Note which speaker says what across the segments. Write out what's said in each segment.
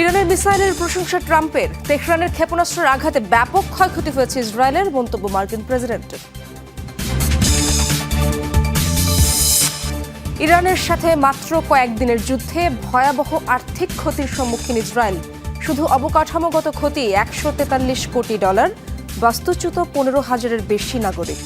Speaker 1: ইরানের মিসাইলের প্রশংসা ট্রাম্পের। তেহরানের ক্ষেপণাস্ত্রের আঘাতে ব্যাপক ক্ষয়ক্ষতি হয়েছে ইসরায়েলের, মন্তব্য মার্কিন প্রেসিডেন্টের ইরানের সাথে মাত্র কয়েকদিনের যুদ্ধে ভয়াবহ আর্থিক ক্ষতির সম্মুখীন ইসরায়েল। শুধু অবকাঠামোগত ক্ষতি, একশো তেতাল্লিশ কোটি ডলার, বাস্তুচ্যুত পনেরো হাজারের বেশি নাগরিক।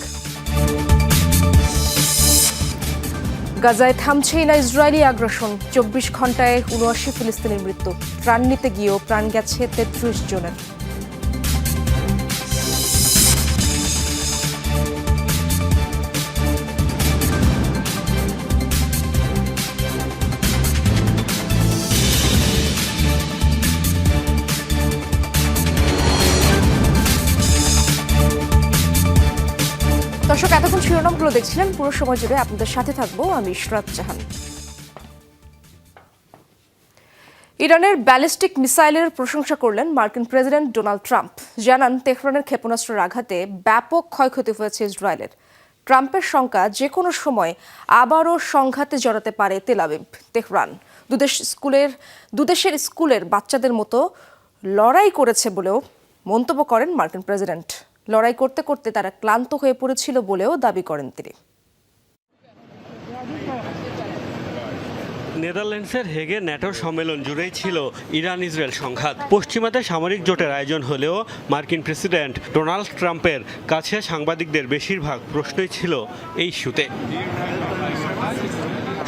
Speaker 1: গাজায় থামছেই না ইসরায়েলি আগ্রাসন। চব্বিশ ঘন্টায় উনআশি ফিলিস্তিনের মৃত্যু। প্রাণ নিতে গিয়েও প্রাণ গেছে তেত্রিশ জনের। শিরোনামগুলো দেখছিলেন, পুরো সময় জুড়ে আপনাদের সাথে থাকব আমি ইশরাত জাহান। ইরানের ব্যালিস্টিক মিসাইলের প্রশংসা করলেন মার্কিন প্রেসিডেন্ট ডোনাল্ড ট্রাম্প। জানান, তেহরানের ক্ষেপণাস্ত্রের আঘাতে ব্যাপক ক্ষয়ক্ষতি হয়েছে ইসরায়েলের। ট্রাম্পের শঙ্কা যে কোনো সময় আবারও সংঘাতে জড়াতে পারে তেলাবিব তেহরান। দুদেশ স্কুলের দুদেশের স্কুলের বাচ্চাদের মতো লড়াই করেছে বলেও মন্তব্য করেন মার্কিন প্রেসিডেন্ট। লড়াই করতে করতে তারা ক্লান্ত হয়ে পড়েছিল বলেও দাবি করেন তিনি।
Speaker 2: নেদারল্যান্ডসের হেগে ন্যাটোর সম্মেলন জুড়েই ছিল ইরান ইসরায়েল সংঘাত। পশ্চিমাতে সামরিক জোটের আয়োজন হলেও মার্কিন প্রেসিডেন্ট ডোনাল্ড ট্রাম্পের কাছে সাংবাদিকদের বেশিরভাগ প্রশ্নই ছিল এই ইস্যুতে।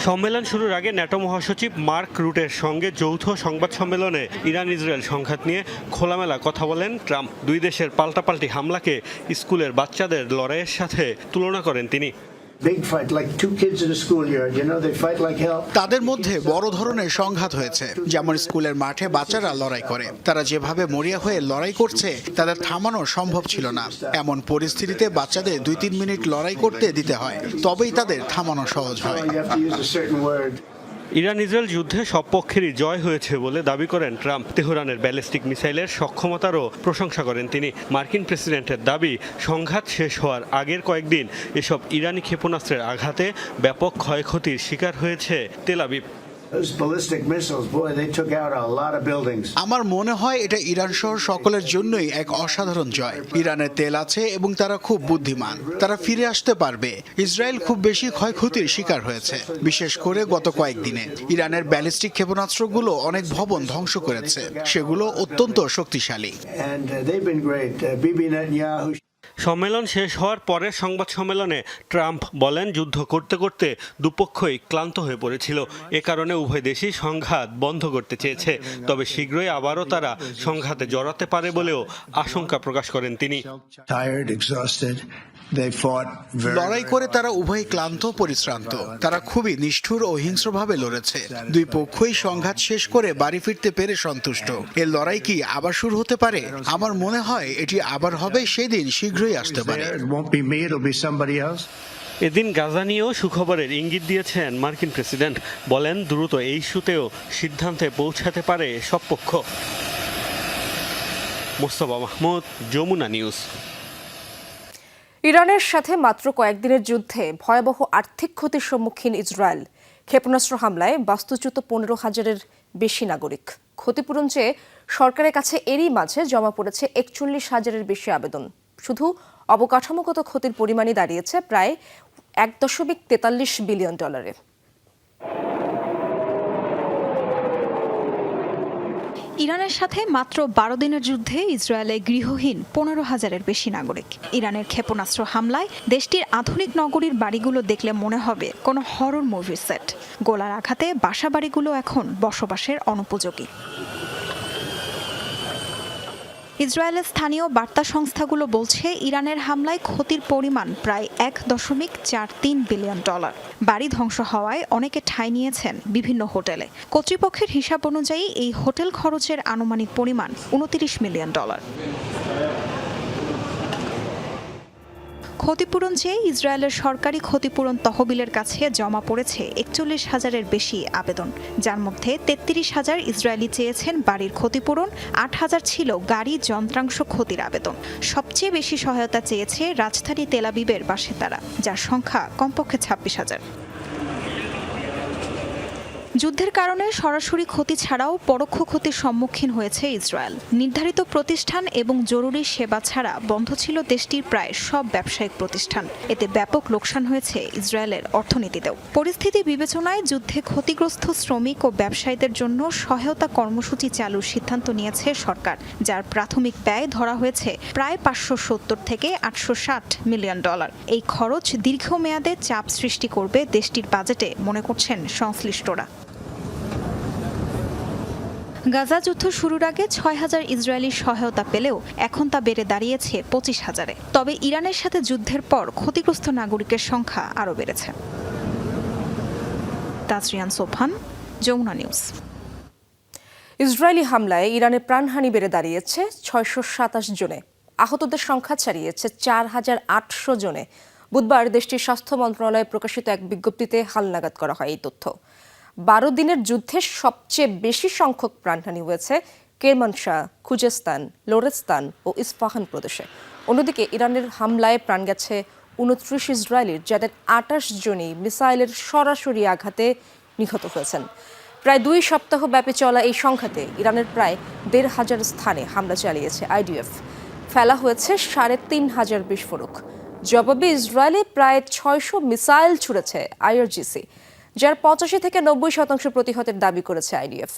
Speaker 2: সম্মেলন শুরুর আগে ন্যাটো মহাসচিব মার্ক রুটের সঙ্গে যৌথ সংবাদ সম্মেলনে ইরান ইসরায়েল সংঘাত নিয়ে খোলামেলা কথা বলেন ট্রাম্প। দুই দেশের পাল্টাপাল্টি হামলাকে স্কুলের বাচ্চাদের লড়াইয়ের সাথে তুলনা করেন তিনি।
Speaker 3: Big fight, like two kids in a schoolyard. You know, they fight like hell.
Speaker 4: তাদের মধ্যে বড় ধরনের সংঘাত হয়েছে যেমন স্কুলের মাঠে বাচ্চারা লড়াই করে তারা যেভাবে মরিয়া হয়ে লড়াই করছে তাদের থামানো সম্ভব ছিল না এমন পরিস্থিতিতে বাচ্চাদের দুই তিন মিনিট লড়াই করতে দিতে হয় তবেই তাদের থামানো সহজ হয়
Speaker 2: ইরান ইসরায়েল যুদ্ধে সব পক্ষেরই জয় হয়েছে বলে দাবি করেন ট্রাম্প। তেহরানের ব্যালিস্টিক মিসাইলের সক্ষমতারও প্রশংসা করেন তিনি। মার্কিন প্রেসিডেন্টের দাবি, সংঘাত শেষ হওয়ার আগের কয়েকদিন এসব ইরানি ক্ষেপণাস্ত্রের আঘাতে ব্যাপক ক্ষয়ক্ষতির শিকার হয়েছে তেলাবিব
Speaker 3: Those ballistic missiles, boy, they took out a lot of buildings.
Speaker 4: আমার মনে হয় এটা ইরান সহ সকলের জন্যই এক অসাধারণ জয়। ইরানের তেল আছে এবং তারা খুব বুদ্ধিমান। তারা ফিরে আসতে পারবে। ইসরায়েল খুব বেশি ক্ষয়ক্ষতির শিকার হয়েছে। বিশেষ করে গত কয়েকদিনে। ইরানের ব্যালিস্টিক ক্ষেপণাস্ত্রগুলো অনেক ভবন ধ্বংস করেছে। সেগুলো অত্যন্ত শক্তিশালী।
Speaker 2: সম্মেলন শেষ হওয়ার পরের সংবাদ সম্মেলনে ট্রাম্প বলেন, যুদ্ধ করতে করতে দুপক্ষই ক্লান্ত হয়ে পড়েছিল। এ কারণে উভয় দেশই সংঘাত বন্ধ করতে চেয়েছে। তবে শীঘ্রই আবারও তারা সংঘাতে জড়াতে পারে বলেও আশঙ্কা প্রকাশ করেন তিনি।
Speaker 3: Tired, exhausted. They fought very,
Speaker 4: লড়াই করে তারা উভয় ক্লান্ত পরিশ্রান্ত। তারা খুবই নিষ্ঠুর ও হিংস্রভাবে লড়েছে। দুই পক্ষই সংঘাত শেষ করে বাড়ি ফিরতে পেরে সন্তুষ্ট। এর লড়াই কি আবার শুরু হতে পারে? আমার মনে হয় এটি আবার হবে সেদিন শীঘ্রই আসতে পারে.
Speaker 2: এদিন গাজা নিয়েও সুখবরের ইঙ্গিত দিয়েছেন মার্কিন প্রেসিডেন্ট। বলেন দ্রুত এই ইস্যুতেও সিদ্ধান্তে পৌঁছাতে পারে সব পক্ষ। মোস্তফা মাহমুদ যমুনা নিউজ।
Speaker 1: ইরানের সাথে মাত্র কয়েকদিনের যুদ্ধে ভয়াবহ আর্থিক ক্ষতির সম্মুখীন ইসরায়েল। ক্ষেপণাস্ত্র হামলায় বাস্তুচ্যুত পনেরো হাজারের বেশি নাগরিক। ক্ষতিপূরণ চেয়ে সরকারের কাছে এরই মাঝে জমা পড়েছে একচল্লিশ হাজারের বেশি আবেদন। শুধু অবকাঠামোগত ক্ষতির পরিমাণই দাঁড়িয়েছে, প্রায় এক দশমিক তেতাল্লিশ বিলিয়ন ডলারে।
Speaker 5: ইরানের সাথে মাত্র বারো দিনের যুদ্ধে ইসরায়েলে গৃহহীন পনেরো হাজারের বেশি নাগরিক। ইরানের ক্ষেপণাস্ত্র হামলায় দেশটির আধুনিক নগরীর বাড়িগুলো দেখলে মনে হবে কোনো হরর মুভির সেট। গোলার আঘাতে বাসা বাড়িগুলো এখন বসবাসের অনুপযোগী। ইসরায়েলের স্থানীয় বার্তা সংস্থাগুলো বলছে, ইরানের হামলায় ক্ষতির পরিমাণ প্রায় এক দশমিক চার তিন বিলিয়ন ডলার। বাড়ি ধ্বংস হওয়ায় অনেকে ঠাঁই নিয়েছেন বিভিন্ন হোটেলে। কর্তৃপক্ষের হিসাব অনুযায়ী এই হোটেল খরচের আনুমানিক পরিমাণ উনতিরিশ মিলিয়ন ডলার। ক্ষতিপূরণ চেয়ে ইসরায়েলের সরকারি ক্ষতিপূরণ তহবিলের কাছে জমা পড়েছে একচল্লিশ হাজারের বেশি আবেদন। যার মধ্যে তেত্রিশ হাজার ইসরায়েলি চেয়েছেন বাড়ির ক্ষতিপূরণ, আট হাজার ছিল গাড়ি যন্ত্রাংশ ক্ষতির আবেদন। সবচেয়ে বেশি সহায়তা চেয়েছে রাজধানী তেলাবিবের বাসিন্দারা, যার সংখ্যা কমপক্ষে ছাব্বিশ হাজার। যুদ্ধের কারণে সরাসরি ক্ষতি ছাড়াও পরোক্ষ ক্ষতির সম্মুখীন হয়েছে ইসরায়েল। নির্ধারিত প্রতিষ্ঠান এবং জরুরি সেবা ছাড়া বন্ধ ছিল দেশটির প্রায় সব ব্যবসায়িক প্রতিষ্ঠান। এতে ব্যাপক লোকসান হয়েছে ইসরায়েলের অর্থনীতিতেও। পরিস্থিতি বিবেচনায় যুদ্ধে ক্ষতিগ্রস্ত শ্রমিক ও ব্যবসায়ীদের জন্য সহায়তা কর্মসূচি চালুর সিদ্ধান্ত নিয়েছে সরকার, যার প্রাথমিক ব্যয় ধরা হয়েছে প্রায় পাঁচশো সত্তর থেকে আটশো ষাট মিলিয়ন ডলার। এই খরচ দীর্ঘমেয়াদে চাপ সৃষ্টি করবে দেশটির বাজেটে, মনে করছেন সংশ্লিষ্টরা। গাজা যুদ্ধ শুরুর আগে ছয় হাজার ইসরায়েলি সহায়তা পেলেও এখন তা বেড়ে দাঁড়িয়েছে পঁচিশ হাজারে। তবে ইরানের সাথে যুদ্ধের পর ক্ষতিগ্রস্ত নাগরিকের সংখ্যা আরও বেড়েছে। তাজরিয়ান সোফান যমুনা নিউজ।
Speaker 1: ইসরায়েলি হামলায় ইরানের প্রাণহানি বেড়ে দাঁড়িয়েছে ছয়শো সাতাশ জনে। আহতদের সংখ্যা ছাড়িয়েছে চার হাজার আটশো জনে। বুধবার দেশটির স্বাস্থ্য মন্ত্রণালয়ে প্রকাশিত এক বিজ্ঞপ্তিতে হালনাগাদ করা হয় এই তথ্য। বারো দিনের যুদ্ধে সবচেয়ে বেশি সংখ্যক প্রাণহানি হয়েছে কেরমানশাহ খুজেস্তান, লোরেস্তান ও ইস্পাহান প্রদেশে। অন্যদিকে ইরানের হামলায় প্রাণ গেছে উনত্রিশ ইসরায়েলির, যাদের আটাশ জনই মিসাইলের সরাসরি আঘাতে নিহত হয়েছেন। প্রায় দুই সপ্তাহ ব্যাপী চলা এই সংখ্যাতে ইরানের প্রায় দেড় হাজার স্থানে হামলা চালিয়েছে আইডিএফ। ফেলা হয়েছে সাড়ে তিন হাজার বিস্ফোরক। জবাবে ইসরায়েলে প্রায় ছয়শো মিসাইল ছুড়েছে আইআরজিসি। যার পঁচাশি থেকে নব্বই শতাংশ প্রতিহতের দাবি করেছে আইডিএফ।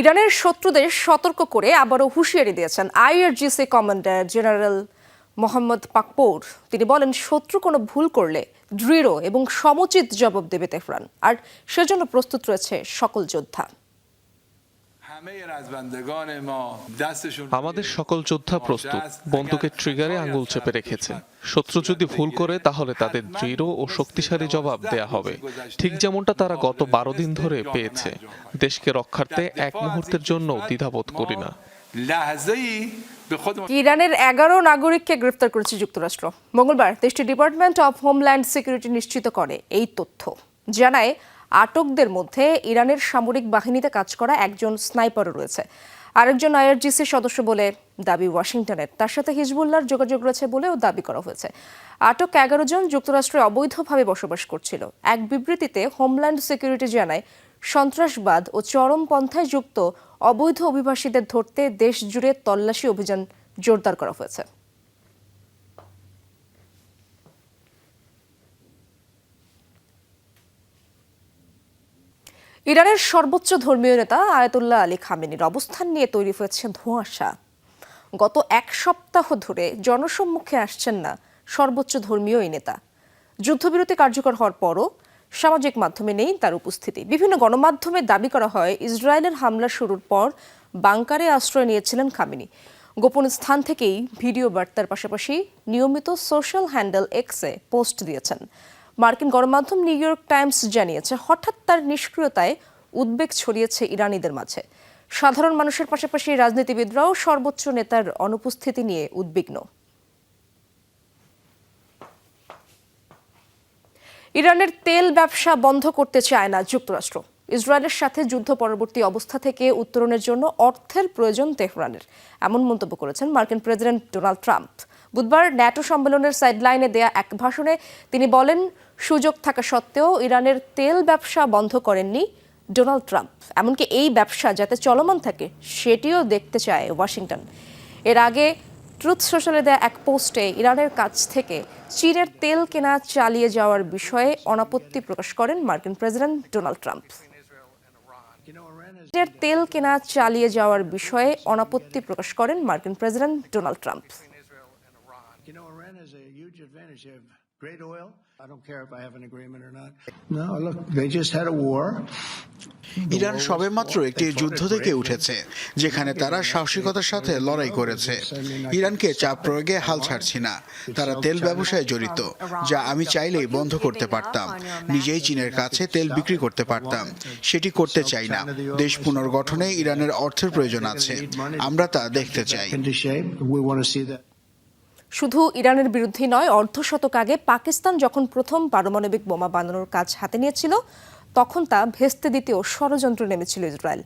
Speaker 1: ইরানের শত্রুদের সতর্ক করে আবারও হুঁশিয়ারি দিয়েছেন IRGC commander general Mohammad Pakpour. তিনি বলেন, শত্রু কোনো ভুল করলে দৃঢ় এবং সমুচিত জবাব দেবে তেহরান, আর সেজন্য প্রস্তুত রয়েছে সকল যোদ্ধা।
Speaker 6: আমাদের সকল যোদ্ধা প্রস্তুত বন্দুকের ট্রিগারে আঙুল চেপে রেখেছে শত্রু যদি ভুল করে তাহলে তাদের দৃঢ় ও শক্তিশালী জবাব দেয়া হবে। ঠিক যেমনটা তারা গত বারো দিন ধরে পেয়েছে। দেশকে রক্ষার্থে এক মুহূর্তের জন্য দ্বিধাবোধ করি না।
Speaker 1: ইরানের এগারো নাগরিককে গ্রেফতার করেছে যুক্তরাষ্ট্র। মঙ্গলবার দেশটির ডিপার্টমেন্ট অফ হোমল্যান্ড সিকিউরিটি নিশ্চিত করে এই তথ্য। জানায় আটকদের মধ্যে ইরানের সামরিক বাহিনীতে কাজ করা একজন স্নাইপারও রয়েছে। আরেকজন আইআরজিসি সদস্য বলে দাবি ওয়াশিংটনের। তার সাথে হিজবুল্লাহর যোগাযোগ রয়েছে বলেও দাবি করা হয়েছে। আটক এগারো জন যুক্তরাষ্ট্রে অবৈধভাবে বসবাস করছিল। এক বিবৃতিতে হোমল্যান্ড সিকিউরিটি জানায়, সন্ত্রাসবাদ ও চরমপন্থায় যুক্ত অবৈধ অভিবাসীদের ধরতে দেশ জুড়ে তল্লাশি অভিযান জোরদার করা হয়েছে। ইরানের সর্বোচ্চ ধর্মীয় নেতা আয়াতুল্লাহ আলী খামেনির অবস্থান নিয়ে তৈরি হয়েছে ধোঁয়াশা। গত এক সপ্তাহ ধরে জনসম্মুখে আসছেন না সর্বোচ্চ ধর্মীয় এই নেতা। যুদ্ধবিরতি কার্যকর হওয়ার পরও সামাজিক মাধ্যমে নেই তার উপস্থিতি। বিভিন্ন গণমাধ্যমে দাবি করা হয়, ইসরায়েলের হামলা শুরুর পর বাংকারে আশ্রয় নিয়েছিলেন খামেনি। গোপন স্থান থেকেই ভিডিও বার্তার পাশাপাশি নিয়মিত সোশ্যাল হ্যান্ডেল এক্সে পোস্ট দিয়েছেন। মার্কিন গণমাধ্যম নিউ ইয়র্ক টাইমস জানিয়েছে, হঠাৎ তার নিষ্ক্রিয়তায় উদ্বেগ ছড়িয়েছে ইরানিদের মাঝে। সাধারণ মানুষের পাশাপাশি রাজনীতিবিদরাও সর্বোচ্চ নেতার অনুপস্থিতি নিয়ে উদ্বিগ্ন। ইরানের তেল ব্যবসা বন্ধ করতে চায় না যুক্তরাষ্ট্র। ইসরায়েলের সাথে যুদ্ধ পরবর্তী অবস্থা থেকে উত্তরণের জন্য অর্থের প্রয়োজন তেহরানের, এমন মন্তব্য করেছেন মার্কিন প্রেসিডেন্ট ডোনাল্ড ট্রাম্প। বুধবার ন্যাটো সম্মেলনের সাইডলাইনে দেয়া এক ভাষণে তিনি বলেন, সুযোগ থাকা সত্ত্বেও ইরানের তেল ব্যবসা বন্ধ করেননি ডোনাল্ড ট্রাম্প। এমনকি এই ব্যবসা যাতে চলমান থাকে, সেটিও দেখতে চায় ওয়াশিংটন। এর আগে ট্রুথ সোশ্যালে দেয়া এক পোস্টে ইরানের কাছ থেকে চীনের তেল কেনা চালিয়ে যাওয়ার বিষয়ে অনাপত্তি প্রকাশ করেন মার্কিন প্রেসিডেন্ট ডোনাল্ড ট্রাম্প। তেল কেনা চালিয়ে যাওয়ার বিষয়ে অনাপত্তি প্রকাশ করেন মার্কিন president Donald Trump
Speaker 3: You know, Iran has a advantage. They have great oil. I don't care if I have an agreement or not. No, look, they just had a war.
Speaker 4: Iran সবেমাত্র একটি যুদ্ধ থেকে উঠেছে যেখানে তারা সাহসিকতার সাথে লড়াই করেছে। ইরানকে চাপ প্রয়োগে হাল ছাড়ছি না। তারা তেল ব্যবসায় জড়িত যা আমি চাইলেই বন্ধ করতে পারতাম। নিজেই চীনের কাছে তেল বিক্রি করতে পারতাম। সেটি করতে চাই না। দেশ পুনর্গঠনে ইরানের অর্থের প্রয়োজন আছে। আমরা তা দেখতে চাই।
Speaker 1: শুধু ইরানের বিরুদ্ধে নয়, অর্ধশতক আগে পাকিস্তান যখন প্রথম পারমাণবিক বোমা বানানোর কাজ হাতে নিয়েছিল, তখন তা ভেস্তে দিতেও ষড়যন্ত্র নেমেছিল ইসরায়েল।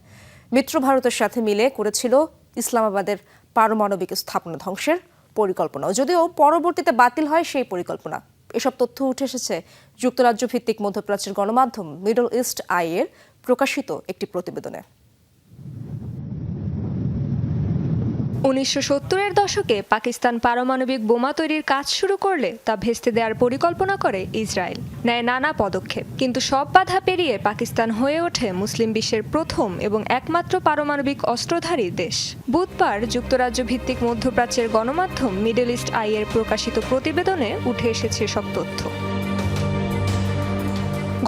Speaker 1: মিত্র ভারতের সাথে মিলে করেছিল ইসলামাবাদের পারমাণবিক স্থাপনা ধ্বংসের পরিকল্পনা। যদিও পরবর্তীতে বাতিল হয় সেই পরিকল্পনা। এসব তথ্য উঠে এসেছে যুক্তরাজ্য ভিত্তিক মধ্যপ্রাচ্যের গণমাধ্যম মিডল ইস্ট আই এর প্রকাশিত একটি প্রতিবেদনে।
Speaker 7: উনিশশো সত্তরের দশকে পাকিস্তান পারমাণবিক বোমা তৈরির কাজ শুরু করলে তা ভেস্তে দেওয়ার পরিকল্পনা করে ইসরায়েল। নেয় নানা পদক্ষেপ, কিন্তু সব বাধা পেরিয়ে পাকিস্তান হয়ে ওঠে মুসলিম বিশ্বের প্রথম এবং একমাত্র পারমাণবিক অস্ত্রধারী দেশ। বুধবার যুক্তরাজ্য ভিত্তিক মধ্যপ্রাচ্যের গণমাধ্যম মিডল ইস্ট আই এর প্রকাশিত প্রতিবেদনে উঠে এসেছে সব তথ্য।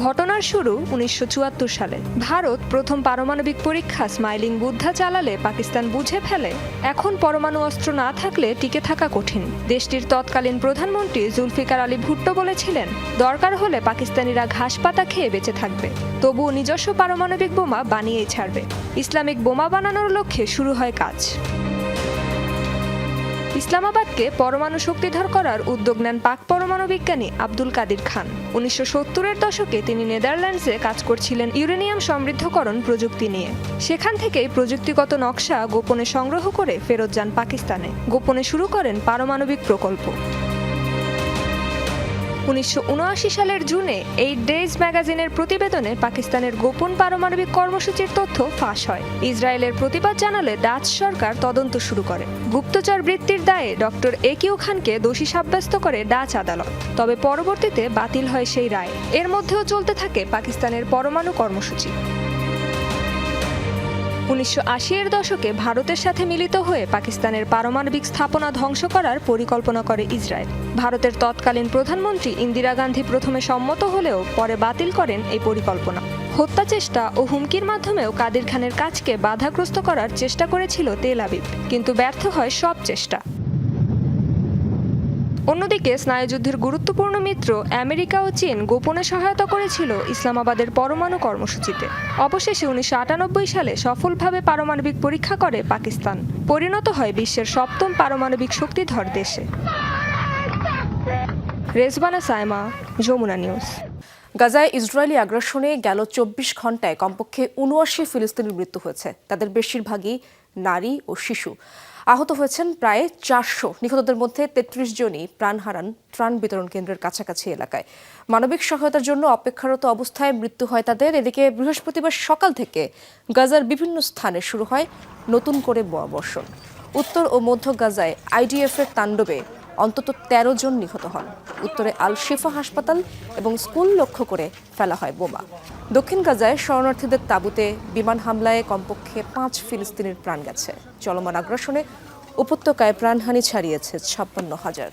Speaker 7: ঘটনার শুরু উনিশশো চুয়াত্তর সালে। ভারত প্রথম পারমাণবিক পরীক্ষা স্মাইলিং বুদ্ধা চালালে পাকিস্তান বুঝে ফেলে, এখন পরমাণু অস্ত্র না থাকলে টিকে থাকা কঠিন। দেশটির তৎকালীন প্রধানমন্ত্রী জুলফিকার আলী ভুট্টো বলেছিলেন, দরকার হলে পাকিস্তানিরা ঘাস পাতা খেয়ে বেঁচে থাকবে, তবুও নিজস্ব পারমাণবিক বোমা বানিয়েই ছাড়বে। ইসলামিক বোমা বানানোর লক্ষ্যে শুরু হয় কাজ। ইসলামাবাদকে পরমাণু শক্তিধর করার উদ্যোগ নেন পাক পরমাণু বিজ্ঞানী আব্দুল কাদির খান। উনিশশো সত্তরের দশকে তিনি নেদারল্যান্ডসে কাজ করছিলেন ইউরেনিয়াম সমৃদ্ধকরণ প্রযুক্তি নিয়ে। সেখান থেকেই প্রযুক্তিগত নকশা গোপনে সংগ্রহ করে ফেরত যান পাকিস্তানে। গোপনে শুরু করেন পারমাণবিক প্রকল্প। উনিশশো উনআশি সালের জুনে এই ডেজ ম্যাগাজিনের প্রতিবেদনে পাকিস্তানের গোপন পারমাণবিক কর্মসূচির তথ্য ফাঁস হয়। ইসরায়েলের প্রতিবাদ জানালে ডাচ সরকার তদন্ত শুরু করে। গুপ্তচর বৃত্তির দায়ে ডক্টর এ কিউ খানকে দোষী সাব্যস্ত করে ডাচ আদালত। তবে পরবর্তীতে বাতিল হয় সেই রায়। এর মধ্যেও চলতে থাকে পাকিস্তানের পরমাণু কর্মসূচি। উনিশশো আশি এর দশকে ভারতের সাথে মিলিত হয়ে পাকিস্তানের পারমাণবিক স্থাপনা ধ্বংস করার পরিকল্পনা করে ইসরায়েল। ভারতের তৎকালীন প্রধানমন্ত্রী ইন্দিরা গান্ধী প্রথমে সম্মত হলেও পরে বাতিল করেন এই পরিকল্পনা। হত্যা চেষ্টা ও হুমকির মাধ্যমেও কাদির খানের কাজকে বাধাগ্রস্ত করার চেষ্টা করেছিল তেল আবিব, কিন্তু ব্যর্থ হয় সব চেষ্টা। অন্যদিকে স্নায়ুযুদ্ধের গুরুত্বপূর্ণ মিত্র আমেরিকা ও চীন গোপনে সহায়তা করেছিল ইসলামাবাদের পরমাণু কর্মসূচিতে। অবশেষে উনিশশো আটানব্বই সালে সফলভাবে পারমাণবিক পরীক্ষা করে পাকিস্তান। পরিণত হয় বিশ্বের সপ্তম পারমাণবিক শক্তিধর দেশে। রেজবানা সায়মা যমুনা নিউজ।
Speaker 1: গাজায় ইসরায়েলি আগ্রাসনে গেল চব্বিশ ঘন্টায় কমপক্ষে উনআশি ফিলিস্তিনির মৃত্যু হয়েছে। তাদের বেশিরভাগই নারী ও শিশু। আহত হয়েছেন প্রায় চারশো। নিহতদের মধ্যে তেত্রিশ জনই প্রাণ হারান ত্রাণ বিতরণ কেন্দ্রের কাছাকাছি এলাকায়। মানবিক সহায়তার জন্য অপেক্ষারত অবস্থায় মৃত্যু হয় তাদের। এদিকে বৃহস্পতিবার সকাল থেকে গাজার বিভিন্ন স্থানে শুরু হয় নতুন করে বর্ষণ উত্তর ও মধ্য গাজায় আইডিএফের তাণ্ডবে অন্তত ১৩ জন নিহত হন। উত্তরে আল শিফা হাসপাতাল এবং স্কুল লক্ষ্য করে ফেলা হয় বোমা। দক্ষিণ গাজায় শরণার্থীদের তাঁবুতে বিমান হামলায় কমপক্ষে পাঁচ ফিলিস্তিনির প্রাণ গেছে। চলমান আগ্রাসনে উপত্যকায় প্রাণহানি ছাড়িয়েছে ছাপ্পান্ন হাজার।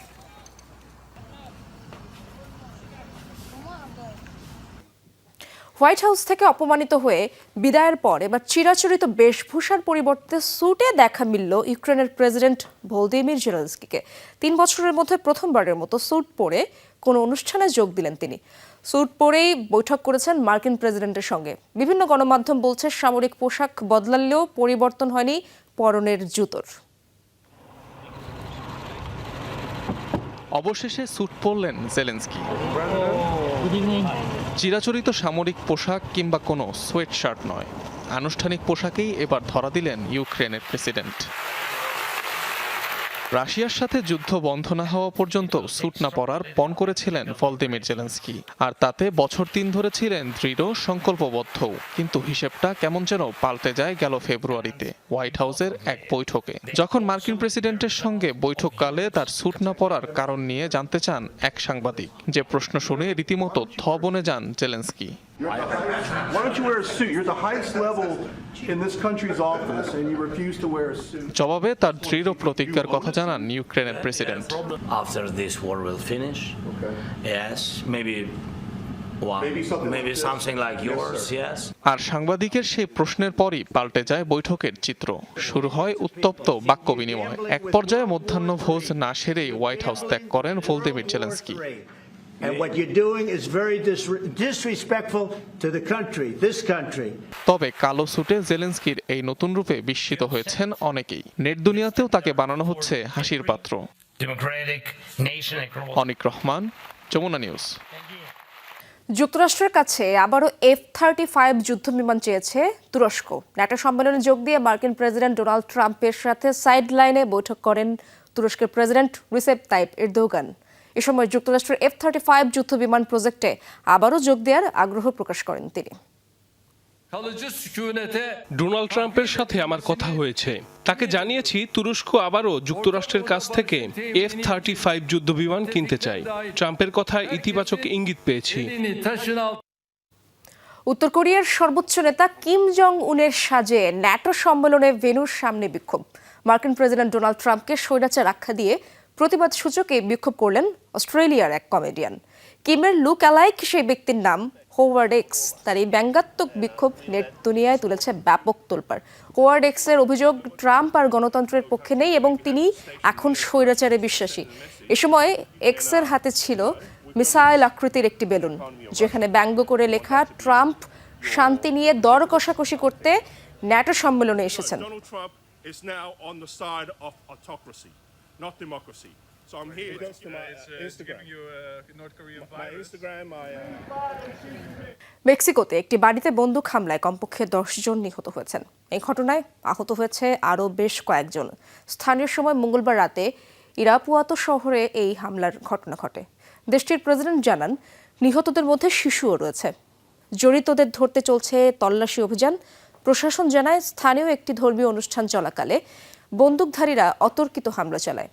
Speaker 1: হোয়াইট হাউস থেকে অপমানিত হয়ে বিদায়ের পর এবার চিরাচরিত বেশভূষার পরিবর্তে স্যুটে দেখা মিলল ইউক্রেনের প্রেসিডেন্ট ভলদিমির জেলেন্সকিকে। তিন বছরের মধ্যে প্রথমবারের মতো স্যুট পরে কোনো অনুষ্ঠানে যোগ দিলেন তিনি। স্যুট পরেই বৈঠক করেছেন মার্কিন প্রেসিডেন্টের সঙ্গে। বিভিন্ন গণমাধ্যম বলছে সামরিক পোশাক বদলালেও পরিবর্তন হয়নি পরনের জুতোর।
Speaker 6: অবশেষে স্যুট পরলেন জেলেন্সকি। চিরাচরিত সামরিক পোশাক কিংবা কোনো সোয়েট শার্ট নয়। আনুষ্ঠানিক পোশাকেই এবার ধরা দিলেন ইউক্রেনের প্রেসিডেন্ট। রাশিয়ার সাথে যুদ্ধ বন্ধ না হওয়া পর্যন্ত স্যুট না পরার পণ করেছিলেন ভলদিমির জেলেন্সকি। আর তাতে বছর তিন ধরে ছিলেন দৃঢ়, সংকল্পবদ্ধ। কিন্তু হিসেবটা কেমন যেন পাল্টে যায় গেল ফেব্রুয়ারিতে, হোয়াইট হাউসের এক বৈঠকে। যখন মার্কিন প্রেসিডেন্টের সঙ্গে বৈঠককালে তার স্যুট না পরার কারণ নিয়ে জানতে চান এক সাংবাদিক, যে প্রশ্ন শুনে রীতিমতো থ বনে যান Zelensky.
Speaker 8: Why don't you wear a suit? You're the highest level in this country's office and you refuse to wear a suit.
Speaker 6: জবাবে তার দৃঢ় প্রতিজ্ঞার কথা জানান ইউক্রেনের president
Speaker 9: after this war will finish. Yes, maybe.
Speaker 6: আর সাংবাদিকের সেই প্রশ্নের পরই পাল্টে যায় বৈঠকের চিত্র শুরু হয় উত্তপ্ত বাক্য বিনিময় এক পর্যায়ে মধ্যাহ্ন ভোজ না সেরেই হোয়াইট হাউস ত্যাগ করেন Volodymyr Zelensky
Speaker 3: And what you're doing is very dis- disrespectful to the country, this country.
Speaker 6: তবে কালো স্যুটে জেলেন্সকির এই নতুন রূপে বিস্মিত হয়েছেন অনেকেই নেট দুনিয়াতেও তাকে বানানো হচ্ছে হাসির পাত্র. অনিক রহমান যমুনা নিউজ
Speaker 1: যুক্তরাষ্ট্রের কাছে আবারও এফ থার্টি ফাইভ যুদ্ধ বিমান চেয়েছে তুরস্ক ন্যাটো সম্মেলনে যোগ দিয়ে মার্কিন প্রেসিডেন্ট ডোনাল্ড ট্রাম্পের সাথে সাইড লাইনে বৈঠক করেন তুরস্কের প্রেসিডেন্ট রিসেপ তাইপ এরদোগান এ সময় যুক্তরাষ্ট্রের এফ থার্টি ফাইভ যুদ্ধ বিমান প্রজেক্টে আবারও যোগ দেওয়ার আগ্রহ প্রকাশ করেন তিনি।
Speaker 10: ডোনাল্ড ট্রাম্পের সাথে আমার কথা হয়েছে। তাকে জানিয়েছি তুরস্ক আবারও যুক্তরাষ্ট্রের কাছ থেকে এফ থার্টি ফাইভ যুদ্ধ বিমান কিনতে চায়। ট্রাম্পের কথায় ইতিবাচক ইঙ্গিত পেয়েছি।
Speaker 1: উত্তর কোরিয়ার সর্বোচ্চ নেতা কিম জং উনের সাজে ন্যাটো সম্মেলনে ভেনুর সামনে বিক্ষোভ। মার্কিন প্রেসিডেন্ট ডোনাল্ড ট্রাম্পকে স্বৈরাচার আখ্যা দিয়ে প্রতিবাদ সূচকে বিক্ষোভ করলেন অস্ট্রেলিয়ার এক কমেডিয়ান। কিমের লুক অ্যালাইক সেই ব্যক্তির নাম হোয়ার্ড এক্স। তার এই ব্যঙ্গাত্মক বিক্ষোভ নেট দুনিয়ায় তুলেছে ব্যাপক তোলপাড়। হোয়ার্ড এক্সের অভিযোগ, ট্রাম্প আর গণতন্ত্রের পক্ষে নেই এবং তিনি এখন স্বৈরাচারে বিশ্বাসী। এ সময় এক্সের হাতে ছিল মিসাইল আকৃতির একটি বেলুন, যেখানে ব্যঙ্গ করে লেখা ট্রাম্প শান্তি নিয়ে দর কষাকষি করতে ন্যাটো সম্মেলনে এসেছেন।
Speaker 11: Not democracy. So I'm here. It goes to my uh, Instagram. You, uh, North Korean My Instagram, my. Uh...
Speaker 1: মেক্সিকোতে একটি বাড়িতে বন্দুক হামলায় কমপক্ষে দশ জন নিহত হয়েছেন এই ঘটনায় আহত হয়েছে আরও বেশ কয়েকজন স্থানীয় সময় মঙ্গলবার রাতে ইরাপুয়াতো শহরে এই হামলার ঘটনা ঘটে দেশটির প্রেসিডেন্ট জানান নিহতদের মধ্যে শিশুও রয়েছে জড়িতদের ধরতে চলছে তল্লাশি অভিযান প্রশাসন জানায় স্থানীয় একটি ধর্মীয় অনুষ্ঠান চলাকালে বন্দুকধারীরা অতর্কিত হামলা চালায়।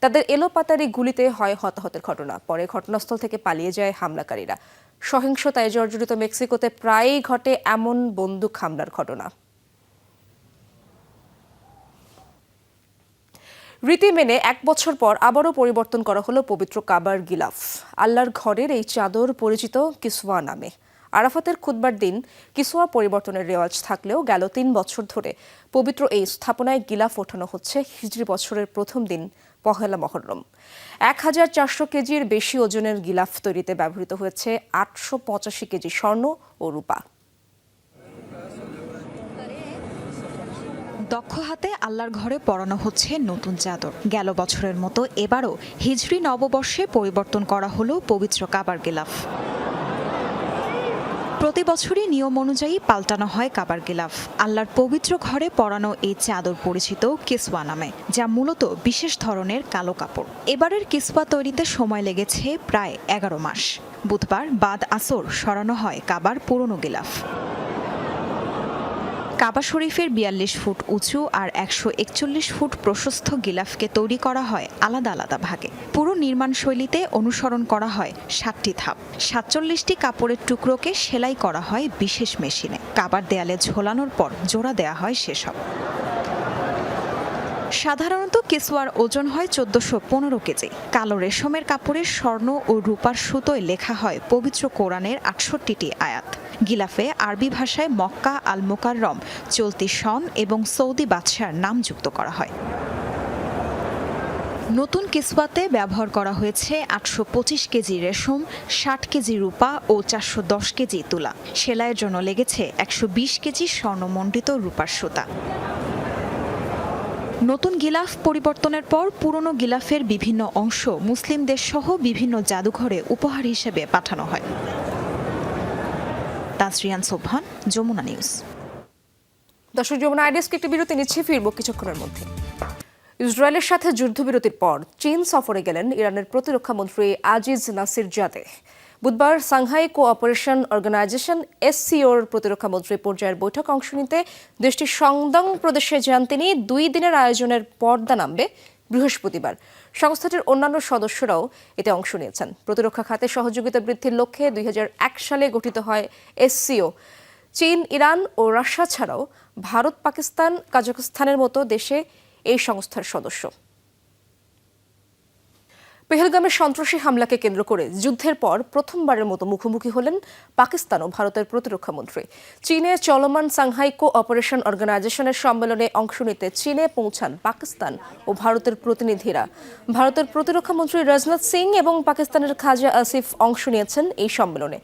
Speaker 1: তাদের এলোপাতারি গুলিতে হয় হতাহতের ঘটনা। পরে ঘটনাস্থল থেকে পালিয়ে যায় হামলাকারীরা। সহিংসতায় জর্জরিত মেক্সিকোতে প্রায়ই ঘটে এমন বন্দুক হামলার ঘটনা। রীতি মেনে এক বছর পর আবারও পরিবর্তন করা হলো পবিত্র কাবার গিলাফ। আল্লাহর ঘরের এই চাদর পরিচিত কিসওয়া নামে। আরাফাতের খুতবার দিন কিসোয়া পরিবর্তনের রেওয়াজ থাকলেও গেল তিন বছর ধরে। পবিত্র এই স্থাপনায় গিলাফ ওঠানো হচ্ছে হিজরি বছরের প্রথম দিন, পহেলা মহরম। এক হাজার চারশো কেজির বেশি ওজনের গিলাফ তৈরিতে ব্যবহৃত হয়েছে আটশো পঁচাশি কেজি স্বর্ণ ও রূপা।
Speaker 5: দক্ষ হাতে আল্লাহর ঘরে পরানো হচ্ছে নতুন চাদর। গেল বছরের মতো এবারও হিজরি নববর্ষে পরিবর্তন করা হলো পবিত্র কাবার গিলাফ। প্রতি বছরই নিয়ম অনুযায়ী পাল্টানো হয় কাবার গিলাফ। আল্লাহর পবিত্র ঘরে পরানো এই চাদর পরিচিত কিসওয়া নামে, যা মূলত বিশেষ ধরনের কালো কাপড়। এবারের কিসওয়া তৈরিতে সময় লেগেছে প্রায় এগারো মাস। বুধবার বাদ আসর সরানো হয় কাবার পুরনো গিলাফ। কাবা শরীফের বিয়াল্লিশ ফুট উঁচু আর একশো একচল্লিশ ফুট প্রশস্ত গিলাফকে তৈরি করা হয় আলাদা আলাদা ভাগে। পুরো নির্মাণ শৈলীতে অনুসরণ করা হয় সাতটি ধাপ। সাতচল্লিশটি কাপড়ের টুকরোকে সেলাই করা হয় বিশেষ মেশিনে। কাবার দেয়ালে ঝোলানোর পর জোড়া দেয়া হয় সেসব। সাধারণত কেসোয়ার ওজন হয় চোদ্দশো পনেরো কেজি। কালো রেশমের কাপড়ের স্বর্ণ ও রূপার সুতোয় লেখা হয় পবিত্র কোরআনের আটষট্টিটি আয়াত। গিলাফে আরবি ভাষায় মক্কা আল মোকাররম চলতি সন এবং সৌদি বাদশার নাম যুক্ত করা হয়। নতুন কিসওয়াতে ব্যবহার করা হয়েছে আটশো পঁচিশ কেজি রেশম, ষাট কেজি রূপা ও চারশো দশ কেজি তুলা। সেলাইয়ের জন্য লেগেছে একশো বিশ কেজি স্বর্ণমণ্ডিত রূপার সুতা। নতুন গিলাফ পরিবর্তনের পর পুরনো গিলাফের বিভিন্ন অংশ মুসলিম দেশসহ বিভিন্ন জাদুঘরে উপহার হিসেবে পাঠানো হয়। তাসরিয়ান সোবহান, যমুনা নিউজ।
Speaker 1: দর্শক, যমুনা আইডিয়াসকে একটি বিরতি নিচ্ছে, ফিরবো কিছুক্ষণের মধ্যে। ইসরায়েলের সাথে যুদ্ধবিরতির পর চীন সফরে গেলেন ইরানের প্রতিরক্ষা মন্ত্রী আজিজ নাসির জাদে বুধবার সাংহাই কোঅপারেশন অর্গানাইজেশন এসসিওর প্রতিরক্ষা মন্ত্রী পর্যায়ের বৈঠক অংশ নিতে দেশটির সংদং প্রদেশে যান তিনি। দুই দিনের আয়োজনের পর্দা নামবে বৃহস্পতিবার। সংস্থাটির অন্যান্য সদস্যরাও এতে অংশ নিয়েছেন। প্রতিরক্ষা খাতে সহযোগিতা বৃদ্ধির লক্ষ্যে দুই হাজার এক সালে গঠিত হয় এসসিও। চীন, ইরান ও রাশিয়া ছাড়াও ভারত, পাকিস্তান, কাজাখস্তানের মতো দেশে এই সংস্থার সদস্য। পেহেলগামের সন্ত্রাসী হামলাকে কেন্দ্র করে যুদ্ধের পর প্রথমবারের মতো মুখোমুখি হলেন পাকিস্তান ও ভারতের প্রতিরক্ষা মন্ত্রী। চীনে চলমান সাংহাই কো অপারেশন অর্গানাইজেশনের সম্মেলনে অংশ নিতে চীনে পৌঁছান পাকিস্তান ও ভারতের প্রতিনিধিরা। ভারতের প্রতিরক্ষা মন্ত্রী রাজনাথ সিং এবং পাকিস্তানের খাজা আসিফ অংশ নিয়েছেন এই সম্মেলনে।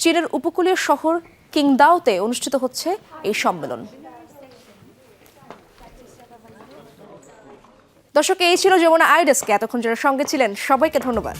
Speaker 1: চীনের উপকূলীয় শহর কিংদাওতে অনুষ্ঠিত হচ্ছে এই সম্মেলন। দর্শক এই ছিল যমুনা আইডেসকে। এতক্ষণ যারা সঙ্গে ছিলেন সবাইকে ধন্যবাদ।